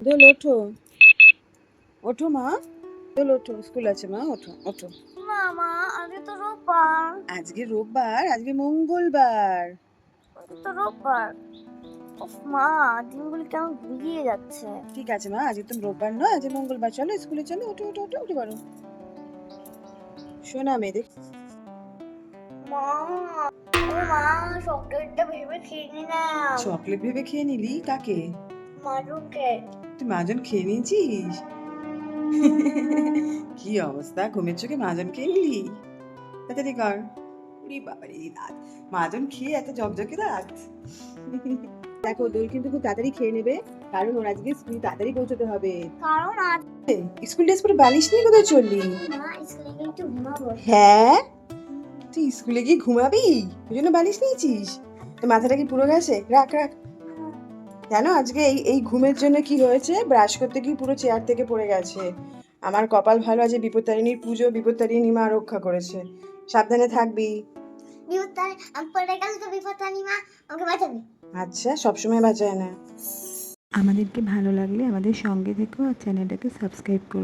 দোল ওঠো। ওঠো মা। দোল ওঠো স্কুল আছে মা ওঠো ওঠো। না মা আজকে তো রোববার। আজকে রোববার আজকে মঙ্গলবার। আজকে তো রোববার। মা দিনগুলি কেমন ঘুরিয়ে যাচ্ছে। ঠিক আছে মা আজকে তো রোববার নয় আজকে মঙ্গলবার। চলো স্কুলে চলো ওঠো ওঠো ওঠো উঠে পারো শোনা মেয়ে দেখ। মা ও মা চকলেটটা ভেবে খেয়ে নি না চকলেট ভেবে খেয়ে নিলি? কাকে? মাজুকে তুই মাজন খেয়ে নিয়েছিস? কি অবস্থা? ঘুমের চোখে মাজন খেয়ে নিলি? তাড়াতাড়ি কর? বাবারি দাঁত মাজন খেয়ে এত জকজকে দাঁত দেখো দোল কিন্তু খুব তাড়াতাড়ি খেয়ে নেবে। কারণ ওর আজকে স্কুল তাড়াতাড়ি পৌঁছতে হবে। কারণ স্কুল ড্রেস পরে বালিশ নিয়ে কোথায় চললি? হ্যাঁ? তুই স্কুলে গিয়ে ঘুমাবি? ওই জন্য বালিশ নিয়েছিস? তোর মাথাটা কি পুরো গেছে? রাখ রাখ। জানো আজকে এই এই ঘুমের জন্য কি হয়েছে ব্রাশ করতে গিয়ে পুরো চেয়ার থেকে পড়ে গেছে। আমার কপাল ভালো আছে বিপত্তারিণীর পুজো বিপত্তারিণী মা রক্ষা করেছে। সাবধানে থাকবি। আচ্ছা সবসময় বাঁচায় না। আমাদেরকে ভালো লাগলে আমাদের সঙ্গে থেকো আর চ্যানেলটাকে সাবস্ক্রাইব করো।